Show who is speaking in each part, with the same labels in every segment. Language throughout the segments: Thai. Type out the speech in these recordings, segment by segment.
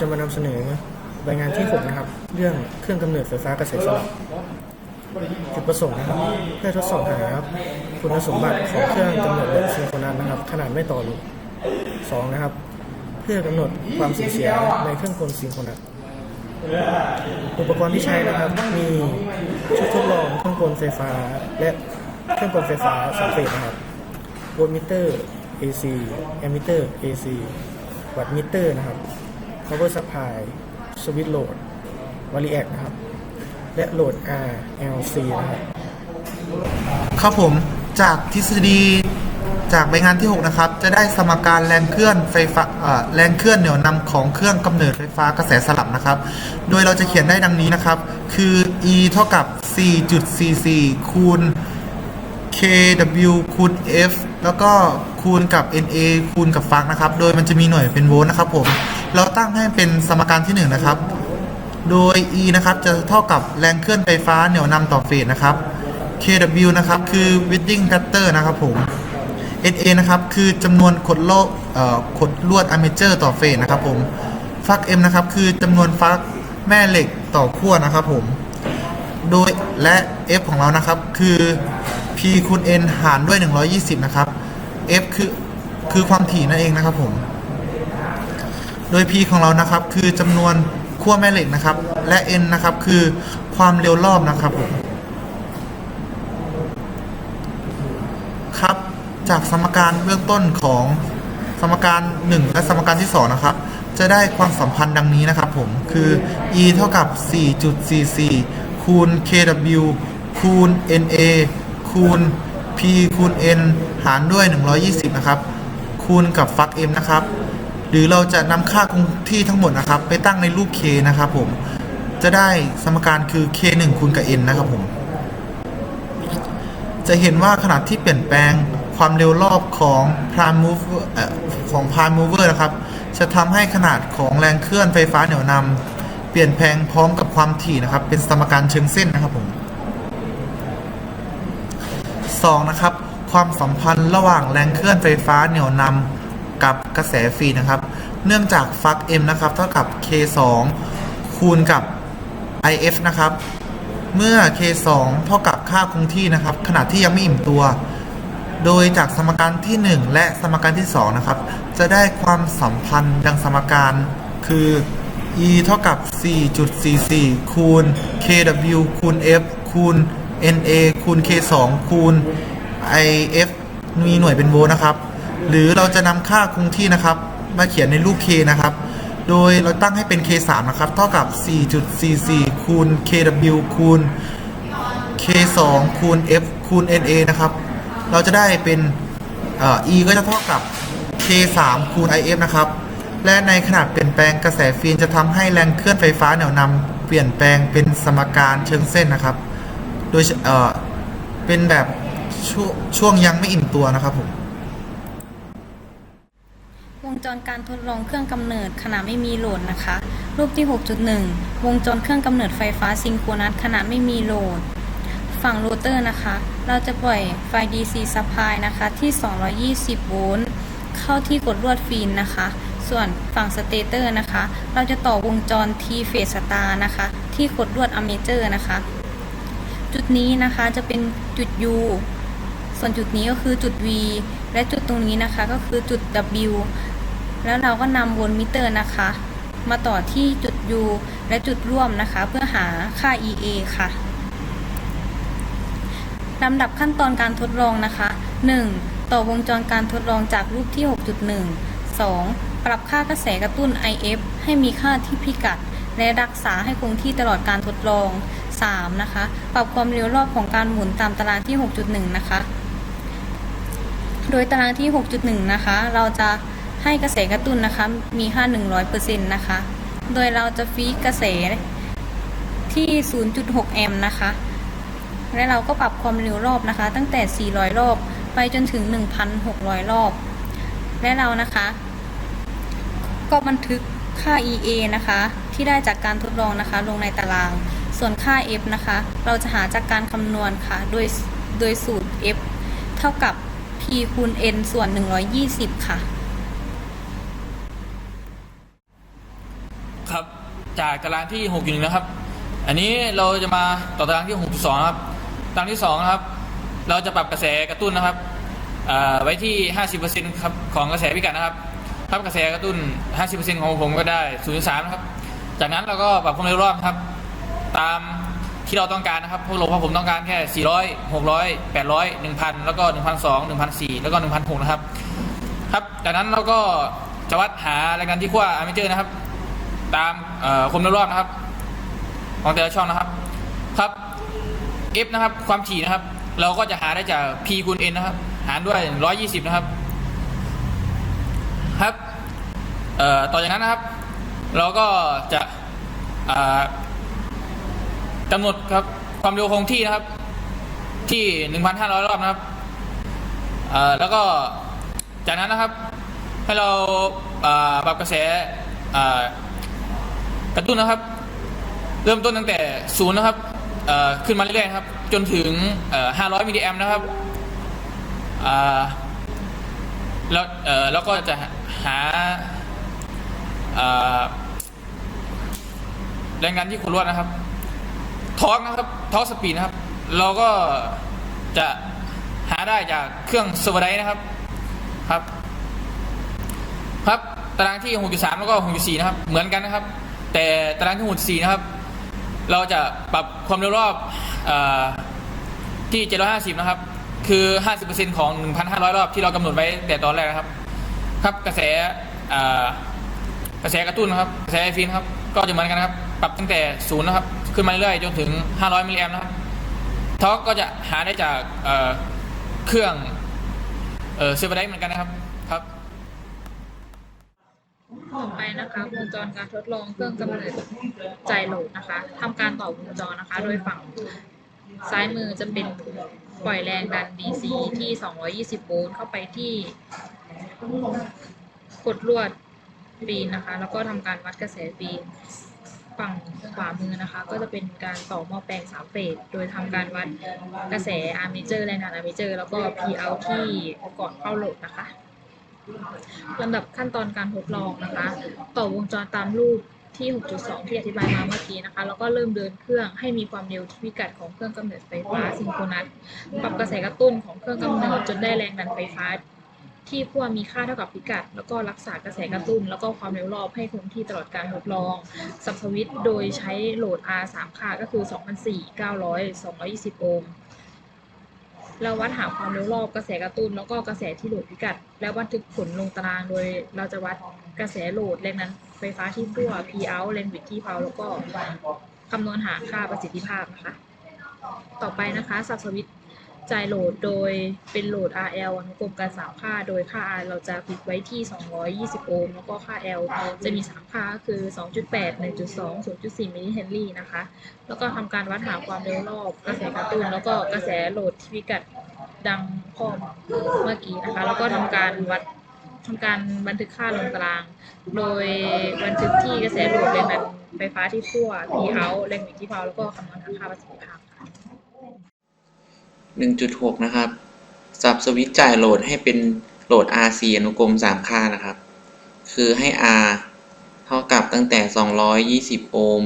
Speaker 1: จะมานำเสนอรายงานที่6นะครับ เรื่องเครื่องกำเนิดไฟฟ้ากระแสสลับจุดประสงค์นะครับ เพื่อทดสอบหาคุณสมบัติของเครื่องกำเนิดแบบซิงโครนัสนะครับ ขนาดไม่ต่อลูกสองนะครับ เพื่อกำหนดความสูญเสียในเครื่องกลซิงโครนัสอุปกรณ์ที่ใช้นะครับ มีชุดทดลองเครื่องกลไฟฟ้า และเครื่องกลไฟฟ้าสามเฟสนะครับโวลต์มิเตอร์ AC แอมมิเตอร์ AC วัตต์มิเตอร์นะครับ power supply switch load variac นะครับ และโหลด RLC นะครับ
Speaker 2: ครับผมจากทฤษฎีจากใบงานที่ 6 นะครับ จะได้สมการแรงเคลื่อนไฟฟ้าแรงเคลื่อนเหนี่ยวนำของเครื่องกำเนิดไฟฟ้ากระแสสลับนะครับ โดยเราจะเขียนได้ดังนี้นะครับ คือ E เท่ากับ 4.44 คูณ kW คูณ F แล้วก็คูณกับ NA คูณกับฟักนะครับ โดยมันจะมีหน่วยเป็นโวลต์นะครับผม เราตั้งให้เป็นสมการที่1นนะครับ โดย E นะครับจะเท่ากับแรงเคลื่อนไฟฟ้าเหนี่ยวนำต่อเฟสนะครับ kW นะครับคือ Winding Factor นะครับผม NA นะครับคือจำนวนขดโลขดลวดอ r เมเจอร์ต่อเฟสนะครับผมฟัก M นะครับคือจำนวนฟักแม่เหล็กต่อขั้วนะครับผม โดยและ F ของเรานะครับคือ P คูณ N หารด้วย 120 นะครับ F คือคือความถี่นั่นเองนะครับผม โดย P ของเรานะครับคือจำนวนขั้วแม่เหล็กนะครับ และ N นะครับคือความเร็วรอบนะครับผมครับจากสมการเบื้องต้นของสมการ 1 และสมการที่ 2 นะครับ จะได้ความสัมพันธ์ดังนี้นะครับผม คือ e เท่ากับ 4.44 คูณ kw คูณ na คูณ p คูณ n หารด้วย 120 นะครับ คูณกับฟัก m นะครับ หรือเราจะนำค่าคงที่ทั้งหมดนะครับ ไปตั้งในรูป k นะครับผม จะได้สมการคือ k 1คูณกับ n นะครับผม จะเห็นว่าขนาดที่เปลี่ยนแปลงความเร็วรอบของ prime mover เอ่อของ prime mover นะครับ จะทำให้ขนาดของแรงเคลื่อนไฟฟ้าเหนี่ยวนำเปลี่ยนแปลงพร้อมกับความถี่นะครับ เป็นสมการเชิงเส้นนะครับผม 2. นะครับ ความสัมพันธ์ระหว่างแรงเคลื่อนไฟฟ้าเหนี่ยวนำ กับกระแสฟรีนะครับ เนื่องจากฟัก m นะครับ เท่ากับ k 2คูณกับ if นะครับ เมื่อ k 2เท่ากับค่าคงที่นะครับขนาดที่ยังไม่อิ่มตัว โดยจากสมการที่ 1 และสมการที่ 2 นะครับ จะได้ความสัมพันธ์ดังสมการคือ e เท่ากับ 4.44 คูณ kw คูณ f คูณ na คูณ k 2คูณ if มีหน่วยเป็นโวลต์นะครับ หรือเราจะนำค่าคงที่นะครับ มาเขียนในรูป k นะครับ โดยเราตั้งให้เป็น k 3นะครับ เท่ากับ 4.44 คูณ kw คูณ k 2คูณ f คูณ na นะครับ เราจะได้เป็นเอ่อ e ก็จะเท่ากับ k 3คูณ if นะครับ และในขนาดเปลี่ยนแปลงกระแสฟินจะทำให้แรงเคลื่อนไฟฟ้าเหนี่ยวนำเปลี่ยนแปลงเป็นสมการเชิงเส้นนะครับ โดยเอ่อเป็นแบบช่วงช่วงยังไม่อิ่มตัวนะครับผม
Speaker 3: จรการทดลองเครื่องกำเนิดขณะไม่มีโหลดนะคะ รูปที่ 6.1 วงจรเครื่องกำเนิดไฟฟ้าซิงโครนัสขณะไม่มีโหลด ฝั่งโรเตอร์นะคะ เราจะปล่อยไฟ DC supply นะคะที่ 220 โวลต์เข้าที่กดลวดฟีนนะคะ ส่วนฝั่งสเตเตอร์นะคะ เราจะต่อวงจร T phase star นะคะ ที่กดลวดอเมเจอร์นะคะ จุดนี้นะคะจะเป็นจุด U ส่วนจุดนี้ก็คือจุด V และจุดตรงนี้นะคะก็คือจุด W แล้วเราก็นำโวลต์มิเตอร์นะคะ มาต่อที่จุด U และจุดร่วมนะคะ เพื่อหาค่า EA ค่ะลำดับขั้นตอนการทดลองนะคะ 1. ต่อวงจรการทดลองจากรูปที่ 6.1 2. ปรับค่ากระแสกระตุ้น IF ให้มีค่าที่พิกัด และรักษาให้คงที่ตลอดการทดลอง 3. นะคะ ปรับความเร็วรอบของการหมุนตามตารางที่ 6.1 นะคะ โดยตารางที่ 6.1 นะคะ เราจะ ให้กระแสกระตุ้นนะคะ มีค่า 100%นะคะ โดยเราจะฟีดกระแสที่ 0.6 แอมป์นะคะ และเราก็ปรับความเร็วรอบนะคะ ตั้งแต่ 400 รอบ ไปจนถึง 1,600 รอบ และเรานะคะ ก็บันทึกค่า EA นะคะ ที่ได้จากการทดลองนะคะ ลงในตาราง ส่วนค่า F นะคะ เราจะหาจากการคำนวณค่ะ โดย โดยสูตร F เท่ากับ P คูณ N ส่วน 120 ค่ะ
Speaker 4: จากตารางที่6อยู่นะครับ อันนี้เราจะมาต่อตารางที่6.2ครับตารางที่2นะครับ เราจะปรับกระแสกระตุ้นนะครับไว้ที่ 50%ครับของกระแสพิกัดนะครับครับกระแสกระตุ้น 50%ของผมก็ได้ 0.3 นะครับ จากนั้นเราก็ปรับความเร็วรอบครับ ตามที่เราต้องการนะครับ พวกเราพวกผมต้องการแค่ 400 600 800 1,000 แล้วก็1,200 1,400แล้วก็1,600นะครับ ครับ จากนั้นเราก็จะวัดหาแรงดันที่ขั้วอาร์เมเจอร์นะครับ ตาม ความเร็วรอบนะครับ ของแต่ละช่องนะครับ ครับ F นะครับ ความถี่นะครับ เราก็จะหาได้จาก P คูณ N นะครับ หารด้วย 120 นะครับ ครับต่อจากนั้นนะครับ เราก็จะกำหนดครับความเร็วคงที่นะครับ ที่ 1,500 รอบนะครับแล้วก็จากนั้นนะครับ ให้เราปรับกระแส กระตุ้นนะครับ เริ่มต้นตั้งแต่ศูนย์นะครับขึ้นมาเรื่อยๆครับ จนถึง 500มิลลิแอมนะครับแล้วเอ่อแล้วก็จะหาแรงงานที่คุณรวดนะครับทอร์กนะครับทอร์กสปีดนะครับ เราก็จะหาได้จากเครื่องสวไดนะครับครับ ครับตารางที่ 6.3 แล้วก็ 6.4 นะครับ เหมือนกันนะครับ แต่ตารางที่6.4นะครับ เราจะปรับความเร็วรอบอที่ 750 นะครับ คือ 50%ของ 1,500 รอบที่เรากำหนดไว้แต่ตอนแรกนะครับ ครับกระแสกระแสกระตุ้นนะครับ กระแสไอฟีนครับ ก็จะเหมือนกันครับ ปรับตั้งแต่ศูนย์นะครับ ขึ้นมาเรื่อยๆจนถึง 500 มิลลิแอมป์นะครับทอกก็จะหาได้จากเครื่องเซอร์ไดเหมือนกันนะครับครับ
Speaker 5: ต่อไปนะคะวงจรการทดลองเครื่องกำเนิดใจโหลดนะคะทำการต่อวงจรนะคะ โดยฝั่งซ้ายมือจะเป็นปล่อยแรงดัน DC ที่ 220 โวลต์เข้าไปที่กดลวดปีนนะคะ แล้วก็ทำการวัดกระแสปีนฝั่งขวามือนะคะ ก็จะเป็นการต่อหม้อแปลงสามเฟสโดยทำการวัดกระแสอาร์เมเจอร์แรงดันอาร์เมเจอร์แล้วก็ P out ที่ก่อนเข้าโหลดนะคะ ลำดับขั้นตอนการทดลองนะคะ ต่อวงจรตามรูปที่ 6.2 ที่อธิบายมาเมื่อกี้นะคะ แล้วก็เริ่มเดินเครื่องให้มีความเร็วที่พิกัดของเครื่องกำเนิดไฟฟ้าซิงโครนัส ปรับกระแสกระตุ้นของเครื่องกำเนิดจนได้แรงดันไฟฟ้า ที่ขั้วมีค่าเท่ากับพิกัด แล้วก็รักษากระแสกระตุ้น แล้วก็ความเร็วรอบให้คงที่ตลอดการทดลอง สับสวิตโดยใช้โหลด R 3ค่าก็คือ2,400 900 220 โอห์ม เราวัดหาความเร็วรอบกระแสกระตุ้นแล้วก็กระแสที่โหลดพิกัด แล้วบันทึกผลลงตารางโดย เราจะวัดกระแสโหลดแรงนั้นไฟฟ้าที่ตัว P out แรงบิดที่เพาแล้วก็คำนวณหาค่าประสิทธิภาพนะคะ ต่อไปนะคะสับสวิต จ่ายโหลดโดยเป็นโหลด RL อนุกรมกันสามค่า โดยค่า R เราจะฟิกไว้ที่ 220 โอห์ม แล้วก็ค่า L จะมี 3 ค่าคือ 2.8 1.2 0.4 มิลลิเฮนรี่นะคะ แล้วก็ทำการวัดหาความเร็วรอบกระแสกระตุ้น แล้วก็กระแสโหลดที่พิกัดดังข้อเมื่อกี้นะคะ แล้วก็ทำการวัดทำการบันทึกค่าลงตาราง โดยบันทึกที่กระแสโหลดแรงดันไฟฟ้าที่ขั้ว P out แรงบิดที่เพาแล้วก็คำนวณหาค่าประสิทธิภาพ
Speaker 6: 1.6 นะครับ สับสวิตจ่ายโหลดให้เป็นโหลด RC อนุกรม 3 ค่านะครับ คือให้ R เท่ากับตั้งแต่ 220 โอห์ม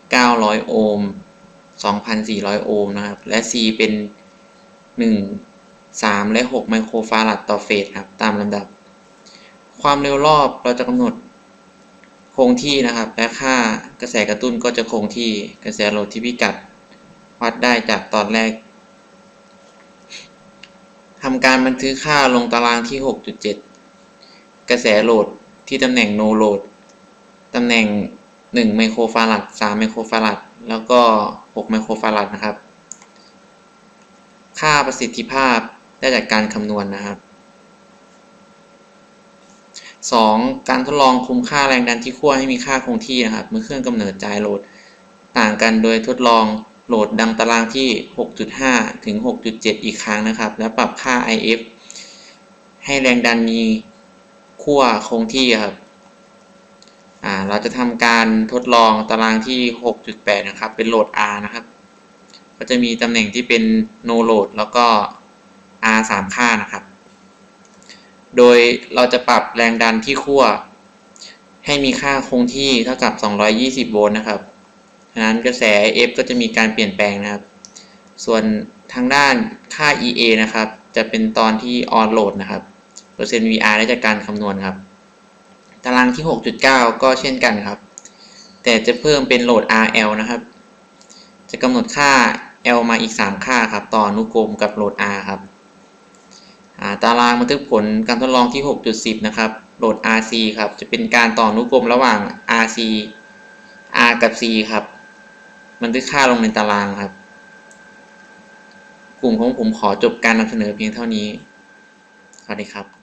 Speaker 6: 900 โอห์ม 2,400 โอห์มนะครับ และ C เป็น 1 3 และ 6 ไมโครฟาราดต่อเฟสครับ ตามลำดับ ความเร็วรอบเราจะกำหนดคงที่นะครับ และค่ากระแสกระตุ้นก็จะคงที่กระแสโหลดที่พิกัด วัดได้จากตอนแรกำการบันทึกค่าลงตารางที่ 6.7 กระแสโหลดที่ตำแหน่ง no load ตำแหน่ง 1 ไมโครฟาราด3 ไมโครฟาราดแล้วก็ 6 ไมโครฟาราดนะครับ ค่าประสิทธิภาพได้จากการคำนวณนะครับ 2. การทดลองคุมค่าแรงดันที่ขั้วให้มีค่าคงที่นะครับเมื่อเครื่องกำเนิดจ่ายโหลด ต่างกันโดยทดลอง โหลดดังตารางที่ 6.5 ถึง 6.7 อีกครั้งนะครับ และปรับค่า IF ให้แรงดันมีขั้วคงที่ครับเราจะทำการทดลองตารางที่ 6.8 นะครับ เป็นโหลด R นะครับ ก็จะมีตำแหน่งที่เป็น no load แล้วก็ R 3 ค่านะครับ โดยเราจะปรับแรงดันที่ขั้วให้มีค่าคงที่เท่ากับ 220 โวลต์นะครับ ฉะนั้นกระแส F ก็จะมีการเปลี่ยนแปลงนะครับ ส่วนทางด้านค่า EA นะครับ จะเป็นตอนที่ on load นะครับ เปอร์เซ็นต์ VR ได้จากการคำนวณครับ ตารางที่ 6.9 ก็เช่นกันครับ แต่จะเพิ่มเป็นโหลด RL นะครับ จะกำหนดค่า L มาอีก 3 ค่าครับ ต่ออนุกรมกับโหลด R ครับาตารางบันทึกผลการทดลองที่ 6.10 นะครับ โหลด RC ครับ จะเป็นการต่ออนุกรมระหว่าง RC R กับ C ครับ บันทึกค่าลงในตารางครับ กลุ่มของผมขอจบการนำเสนอเพียงเท่านี้ สวัสดีครับ